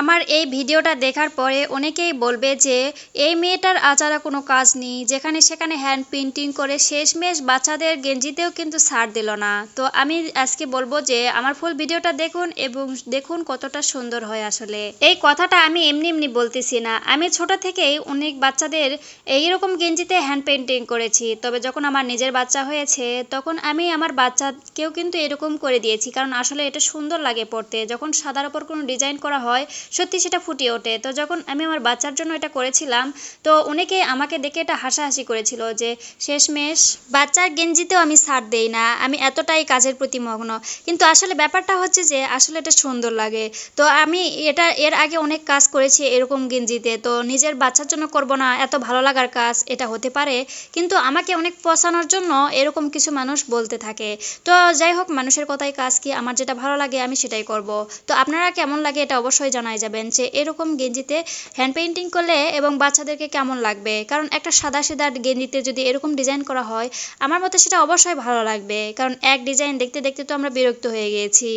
আমার এই ভিডিওটা দেখার পরে অনেকেই বলবে যে, এই মেয়েটার আচারা কোনো কাজ নেই, যেখানে সেখানে হ্যান্ড পেন্টিং করে শেষমেশ বাচ্চাদের গেঞ্জিতেও কিন্তু ছাড় দিল না। তো আমি আজকে বলব যে, আমার ফুল ভিডিওটা দেখুন এবং দেখুন কতটা সুন্দর হয় আসলে। এই কথাটা আমি এমনি এমনি বলতেছি না। আমি ছোট থেকেই অনেক বাচ্চাদের এইরকম গেঞ্জিতে হ্যান্ড পেন্টিং করেছি। তবে যখন আমার নিজের বাচ্চা হয়েছে, তখন আমি আমার বাচ্চাকেও কিন্তু এরকম করে দিয়েছি। কারণ আসলে এটা সুন্দর লাগে পড়তে। যখন সাদার ওপর কোনো ডিজাইন করা হয় সত্যি সেটা ফুটিয়ে ওঠে। তো যখন আমি আমার বাচ্চার জন্য এটা করেছিলাম, তো অনেকে আমাকে দেখে এটা হাসাহাসি করেছিল যে, শেষমেশ বাচ্চার গেঞ্জিতেও আমি সার দেই না, আমি এতটাই কাজের প্রতি মগ্ন। কিন্তু আসলে ব্যাপারটা হচ্ছে যে, আসলে এটা সুন্দর লাগে। তো আমি এটা, এর আগে অনেক কাজ করেছি এরকম গেঞ্জিতে, তো নিজের বাচ্চার জন্য করব না, এত ভালো লাগার কাজ এটা হতে পারে। কিন্তু আমাকে অনেক পচানোর জন্য এরকম কিছু মানুষ বলতে থাকে। তো যাই হোক, মানুষের কথাই কাজ কি, আমার যেটা ভালো লাগে আমি সেটাই করব। তো আপনারা কেমন লাগে এটা অবশ্যই জানাই। যাবেন যে এরকম গেঞ্জিতে হ্যান্ড পেইন্টিং করলে এবং বাচ্চাদেরকে কেমন লাগবে? কারণ একটা সাদা সাদা গেঞ্জিতে যদি এরকম ডিজাইন করা হয়, আমার মতে সেটা অবশ্যই ভালো লাগবে। কারণ এক ডিজাইন দেখতে দেখতে তো আমরা বিরক্ত হয়ে গিয়েছি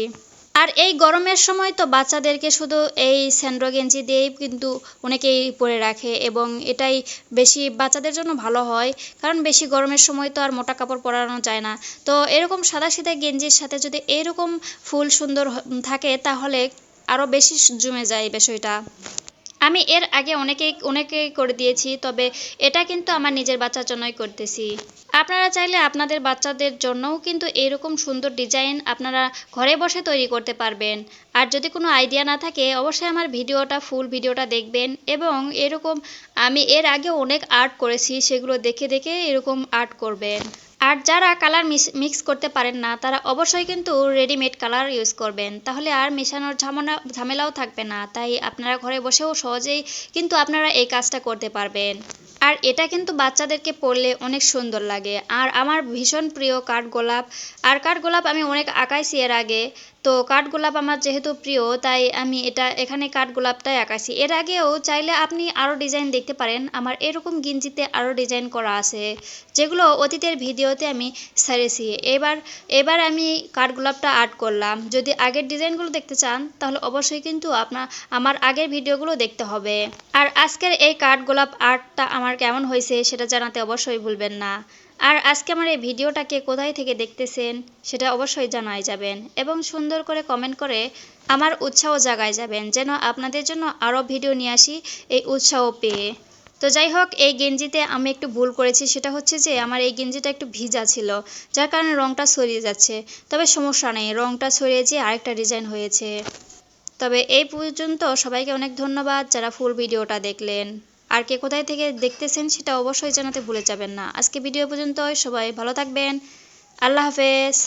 আর এই গরমের সময় তো বাচ্চাদেরকে শুধু এই স্যান্ডো গেঞ্জি দিয়েই কিন্তু অনেকেই পরে রাখে এবং এটাই বেশি বাচ্চাদের জন্য ভালো হয়। কারণ বেশি গরমের সময় তো আর মোটা কাপড় পরানো যায় না। তো এরকম সাদা সিধা গেঞ্জির সাথে যদি এরকম ফুল সুন্দর থাকে তাহলে আরও বেশি জমে যায় বিষয়টা। আমি এর আগে অনেকেই অনেকেই করে দিয়েছি, তবে এটা কিন্তু আমার নিজের বাচ্চার জন্যই করতেছি। আপনারা চাইলে আপনাদের বাচ্চাদের জন্যও কিন্তু এরকম সুন্দর ডিজাইন আপনারা ঘরে বসে তৈরি করতে পারবেন। আর যদি কোনো আইডিয়া না থাকে, অবশ্যই আমার ভিডিওটা, ফুল ভিডিওটা দেখবেন এবং এরকম আমি এর আগে অনেক আর্ট করেছি, সেগুলো দেখে দেখে এরকম আর্ট করবেন। আর যারা কালার মিক্স করতে পারেন না, তারা অবশ্যই কিন্তু রেডিমেড কালার ইউজ করবেন। তাহলে আর মেশানোর ঝামেলা ঝামেলাও থাকবে না। তাই আপনারা ঘরে বসেও সহজেই কিন্তু আপনারা এই কাজটা করতে পারবেন। আর এটা কিন্তু বাচ্চাদেরকে পড়লে অনেক সুন্দর লাগে। আর আমার ভীষণ প্রিয় কাঠগোলাপ। আর কাঠগোলাপ আমি অনেক আঁকাইছি এর আগে। তো কাঠগোলাপ আমার যেহেতু প্রিয়, তাই আমি এটা এখানে কাঠগোলাপটাই আঁকাইছি। এর আগেও চাইলে আপনি আরও ডিজাইন দেখতে পারেন। আমার এরকম গিঞ্জিতে আরও ডিজাইন করা আছে, যেগুলো অতীতের ভিডিওতে আমি ছেড়েছি এবার এবার আমি কাঠগোলাপটা আর্ট করলাম। যদি আগের ডিজাইনগুলো দেখতে চান, তাহলে অবশ্যই কিন্তু আপনার আমার আগের ভিডিওগুলো দেখতে হবে। আর আজকের এই কাঠগোলাপ আর্টটা আমার কেমন হয়েছে, সেটা জানাতে অবশ্যই ভুলবেন না। আর আজকে আমার এই ভিডিওটাকে কোথায় থেকে দেখতেছেন সেটা অবশ্যই জানাই যাবেন এবং সুন্দর করে কমেন্ট করে আমার উৎসাহ জাগায় যাবেন যেন আপনাদের জন্য আরও ভিডিও নিয়ে আসি এই উৎসাহ পেয়ে। তো যাই হোক, এই গেঞ্জিতে আমি একটু ভুল করেছি, সেটা হচ্ছে যে আমার এই গেঞ্জিটা একটু ভিজা ছিল, যার কারণে রংটা ছড়িয়ে যাচ্ছে। তবে সমস্যা নেই, রংটা ছড়িয়ে যেয়ে আরেকটা ডিজাইন হয়েছে। তবে এই পর্যন্ত সবাইকে অনেক ধন্যবাদ যারা ফুল ভিডিওটা দেখলেন। আর কে কোথায় থেকে দেখতেছেন সেটা অবশ্যই জানাতে ভুলে যাবেন না। আজকে ভিডিও পর্যন্ত সবাই ভালো থাকবেন। আল্লাহ হাফেজ।